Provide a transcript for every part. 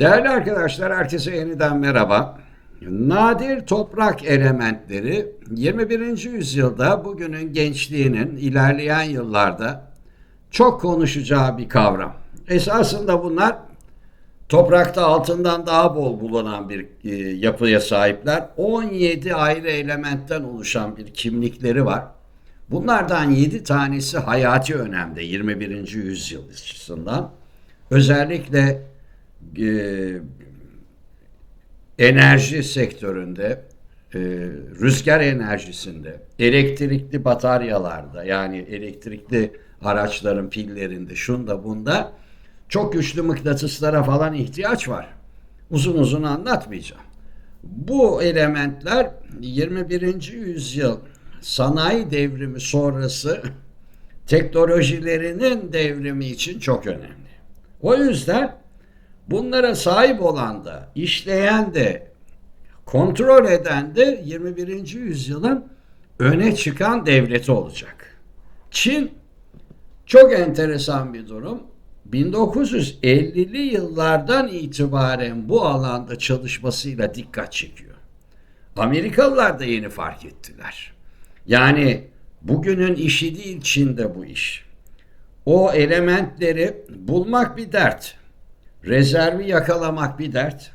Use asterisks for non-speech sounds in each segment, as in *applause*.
Değerli arkadaşlar, herkese yeniden merhaba. Nadir toprak elementleri 21. yüzyılda bugünün gençliğinin ilerleyen yıllarda çok konuşacağı bir kavram. Esasında bunlar toprakta altından daha bol bulunan bir e, yapıya sahipler. 17 ayrı elementten oluşan bir kimlikleri var. Bunlardan 7 tanesi hayati önemde 21. yüzyıl açısından. Özellikle e, enerji sektöründe, e, rüzgar enerjisinde, elektrikli bataryalarda yani elektrikli araçların pillerinde, şunda bunda çok güçlü mıknatıslara falan ihtiyaç var. Uzun uzun anlatmayacağım. Bu elementler 21. yüzyıl sanayi devrimi sonrası teknolojilerinin devrimi için çok önemli. O yüzden bunlara sahip olan da, işleyen de, kontrol eden de 21. yüzyılın öne çıkan devleti olacak. Çin çok enteresan bir durum. 1950'li yıllardan itibaren bu alanda çalışmasıyla dikkat çekiyor. Amerikalılar da yeni fark ettiler. Yani bugünün işi değil Çin'de bu iş. O elementleri bulmak bir dert. Rezervi yakalamak bir dert.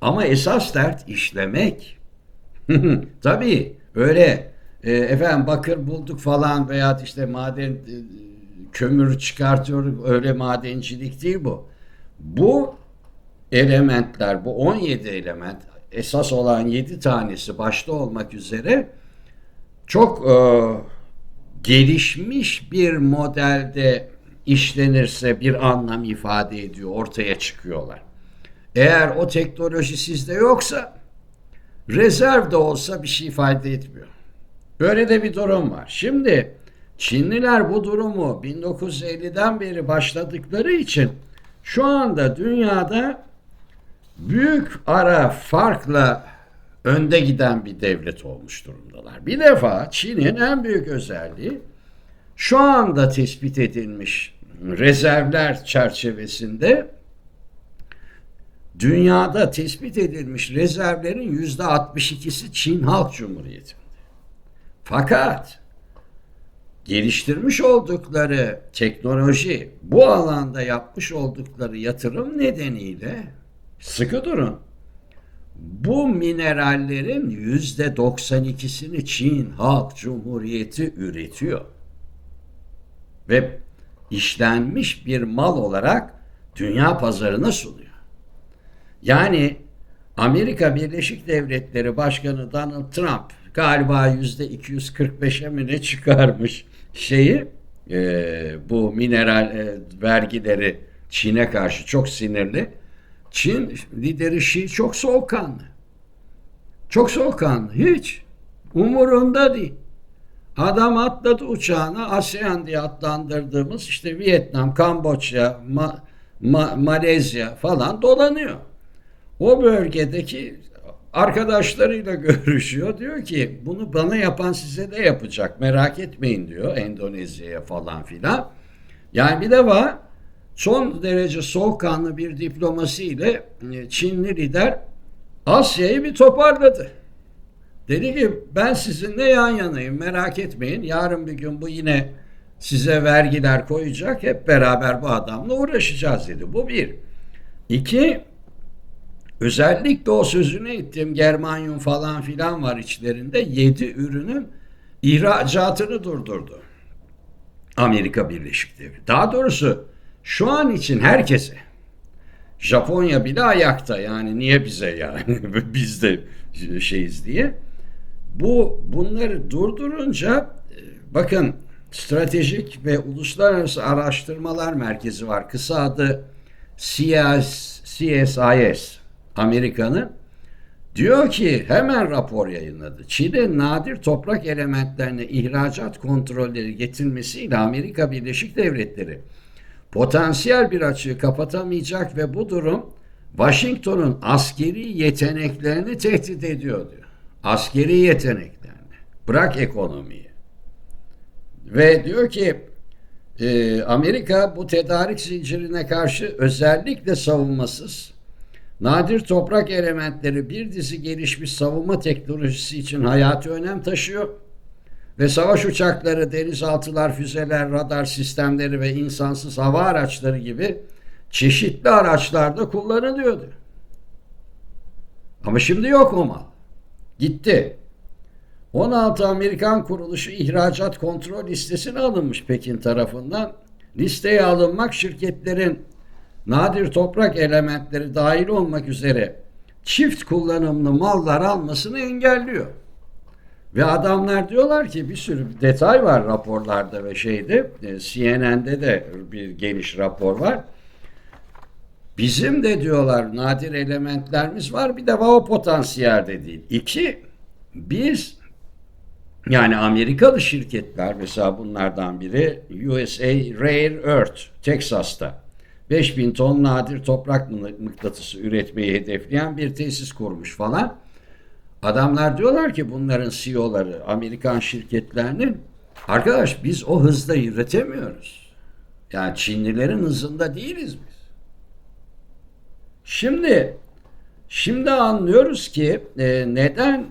Ama esas dert işlemek. *laughs* Tabii öyle e, efendim bakır bulduk falan veya işte maden e, kömür çıkartıyoruz öyle madencilik değil bu. Bu elementler bu 17 element esas olan 7 tanesi başta olmak üzere çok e, gelişmiş bir modelde işlenirse bir anlam ifade ediyor, ortaya çıkıyorlar. Eğer o teknoloji sizde yoksa rezerv de olsa bir şey ifade etmiyor. Böyle de bir durum var. Şimdi Çinliler bu durumu 1950'den beri başladıkları için şu anda dünyada büyük ara farkla önde giden bir devlet olmuş durumdalar. Bir defa Çin'in en büyük özelliği şu anda tespit edilmiş rezervler çerçevesinde dünyada tespit edilmiş rezervlerin yüzde 62'si Çin Halk Cumhuriyeti'nde. Fakat geliştirmiş oldukları teknoloji, bu alanda yapmış oldukları yatırım nedeniyle sıkı durun. Bu minerallerin yüzde 92'sini Çin Halk Cumhuriyeti üretiyor. Ve işlenmiş bir mal olarak dünya pazarına sunuyor. Yani Amerika Birleşik Devletleri Başkanı Donald Trump galiba yüzde 245'e mi ne çıkarmış şeyi e, bu mineral e, vergileri Çin'e karşı çok sinirli. Çin lideri Xi çok soğukkanlı. Çok soğukkanlı. Hiç. Umurunda değil. Adam atladı uçağına ASEAN diye adlandırdığımız işte Vietnam, Kamboçya, Ma- Ma- Malezya falan dolanıyor. O bölgedeki arkadaşlarıyla *laughs* görüşüyor. Diyor ki bunu bana yapan size de yapacak. Merak etmeyin diyor Endonezya'ya falan filan. Yani bir defa son derece soğukkanlı bir diplomasi ile e, Çinli lider Asya'yı bir toparladı. Dedi ki ben sizinle yan yanayım merak etmeyin. Yarın bir gün bu yine size vergiler koyacak. Hep beraber bu adamla uğraşacağız dedi. Bu bir. İki, özellikle o sözünü ettiğim germanyum falan filan var içlerinde. Yedi ürünün ihracatını durdurdu. Amerika Birleşik Devletleri. Daha doğrusu şu an için herkese. Japonya bile ayakta yani niye bize yani *laughs* biz de şeyiz diye. Bu bunları durdurunca e, bakın stratejik ve uluslararası araştırmalar merkezi var. Kısa adı CS, CSIS Amerika'nın diyor ki hemen rapor yayınladı. Çin'in nadir toprak elementlerine ihracat kontrolleri getirmesiyle Amerika Birleşik Devletleri potansiyel bir açığı kapatamayacak ve bu durum Washington'un askeri yeteneklerini tehdit ediyor diyor. Askeri yeteneklerini. Bırak ekonomiyi. Ve diyor ki e, Amerika bu tedarik zincirine karşı özellikle savunmasız Nadir toprak elementleri bir dizi gelişmiş savunma teknolojisi için hayati önem taşıyor ve savaş uçakları, denizaltılar, füzeler, radar sistemleri ve insansız hava araçları gibi çeşitli araçlarda kullanılıyordu. Ama şimdi yok o mal. Gitti. 16 Amerikan kuruluşu ihracat kontrol listesine alınmış Pekin tarafından. Listeye alınmak şirketlerin nadir toprak elementleri dahil olmak üzere çift kullanımlı mallar almasını engelliyor. Ve adamlar diyorlar ki bir sürü detay var raporlarda ve şeyde e, CNN'de de bir geniş rapor var. Bizim de diyorlar nadir elementlerimiz var bir de o potansiyelde değil. İki, biz yani Amerikalı şirketler mesela bunlardan biri USA Rare Earth Texas'ta 5000 ton nadir toprak mıknatısı üretmeyi hedefleyen bir tesis kurmuş falan. Adamlar diyorlar ki bunların CEO'ları Amerikan şirketlerinin arkadaş biz o hızda üretemiyoruz. Yani Çinlilerin hızında değiliz biz. Şimdi şimdi anlıyoruz ki e, neden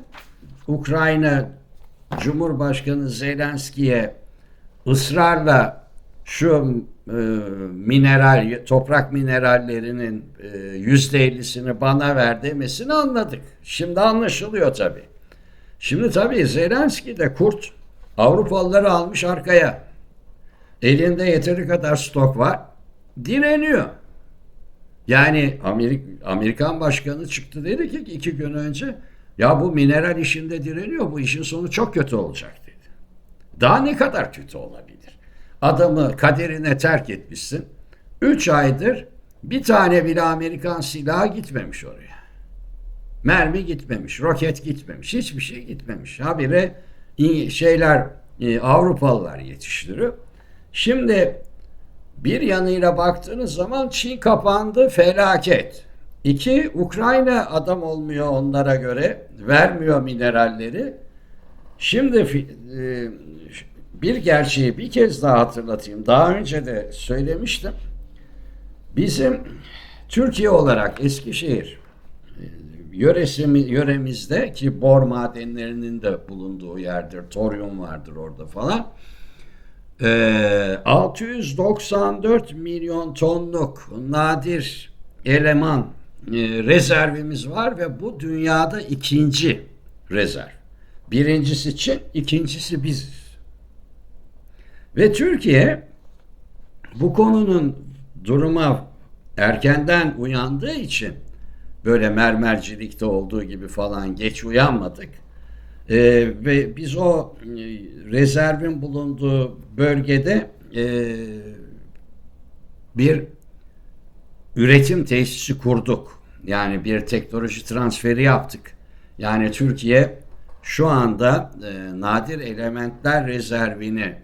Ukrayna Cumhurbaşkanı Zelenski'ye ısrarla şu e, mineral, toprak minerallerinin e, yüzde ellisini bana ver demesini anladık. Şimdi anlaşılıyor tabii. Şimdi tabii Zelenski de kurt Avrupalıları almış arkaya. Elinde yeteri kadar stok var. Direniyor. Yani Amerik Amerikan başkanı çıktı dedi ki iki gün önce ya bu mineral işinde direniyor bu işin sonu çok kötü olacak dedi. Daha ne kadar kötü olabilir? Adamı kaderine terk etmişsin. Üç aydır bir tane bile Amerikan silahı gitmemiş oraya. Mermi gitmemiş, roket gitmemiş, hiçbir şey gitmemiş. Habire şeyler e, Avrupalılar yetiştiriyor. Şimdi bir yanıyla baktığınız zaman Çin kapandı felaket. İki, Ukrayna adam olmuyor onlara göre. Vermiyor mineralleri. Şimdi e, bir gerçeği bir kez daha hatırlatayım. Daha önce de söylemiştim. Bizim Türkiye olarak Eskişehir e, yöresi, yöremizde ki bor madenlerinin de bulunduğu yerdir. Toryum vardır orada falan. 694 milyon tonluk nadir eleman e, rezervimiz var ve bu dünyada ikinci rezerv. Birincisi Çin, ikincisi biziz. Ve Türkiye bu konunun duruma erkenden uyandığı için böyle mermercilikte olduğu gibi falan geç uyanmadık. Ee, ve biz o e, rezervin bulunduğu bölgede e, bir üretim tesisi kurduk. Yani bir teknoloji transferi yaptık. Yani Türkiye şu anda e, nadir elementler rezervini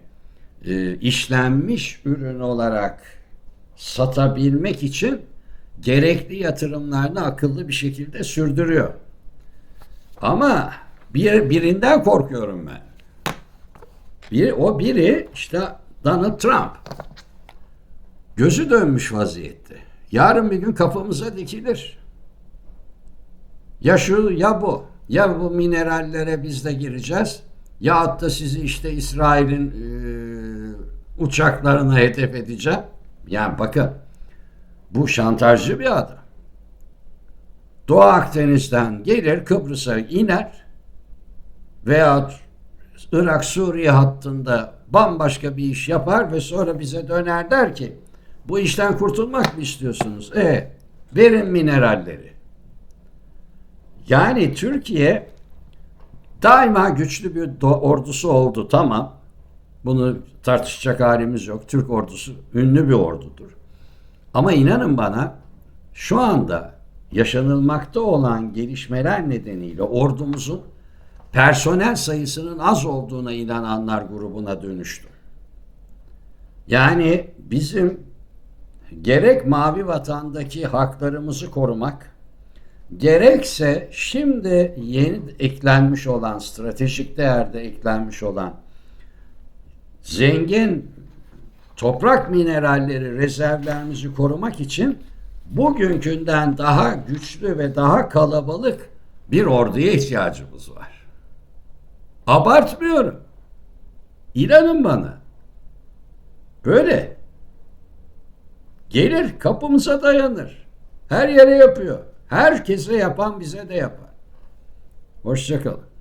e, işlenmiş ürün olarak satabilmek için gerekli yatırımlarını akıllı bir şekilde sürdürüyor. Ama bir birinden korkuyorum ben. Bir, o biri işte Donald Trump. Gözü dönmüş vaziyette. Yarın bir gün kafamıza dikilir. Ya şu ya bu. Ya bu minerallere biz de gireceğiz. Ya da sizi işte İsrail'in e, uçaklarına hedef edeceğim. Yani bakın bu şantajcı bir adam. Doğu Akdeniz'den gelir Kıbrıs'a iner veya Irak Suriye hattında bambaşka bir iş yapar ve sonra bize döner der ki bu işten kurtulmak mı istiyorsunuz? E verin mineralleri. Yani Türkiye daima güçlü bir ordusu oldu tamam. Bunu tartışacak halimiz yok. Türk ordusu ünlü bir ordudur. Ama inanın bana şu anda yaşanılmakta olan gelişmeler nedeniyle ordumuzun personel sayısının az olduğuna inananlar grubuna dönüştü. Yani bizim gerek mavi vatandaki haklarımızı korumak, gerekse şimdi yeni eklenmiş olan, stratejik değerde eklenmiş olan zengin toprak mineralleri, rezervlerimizi korumak için bugünkünden daha güçlü ve daha kalabalık bir orduya ihtiyacımız var. Abartmıyorum. İnanın bana. Öyle. Gelir kapımıza dayanır. Her yere yapıyor. Herkese yapan bize de yapar. Hoşçakalın.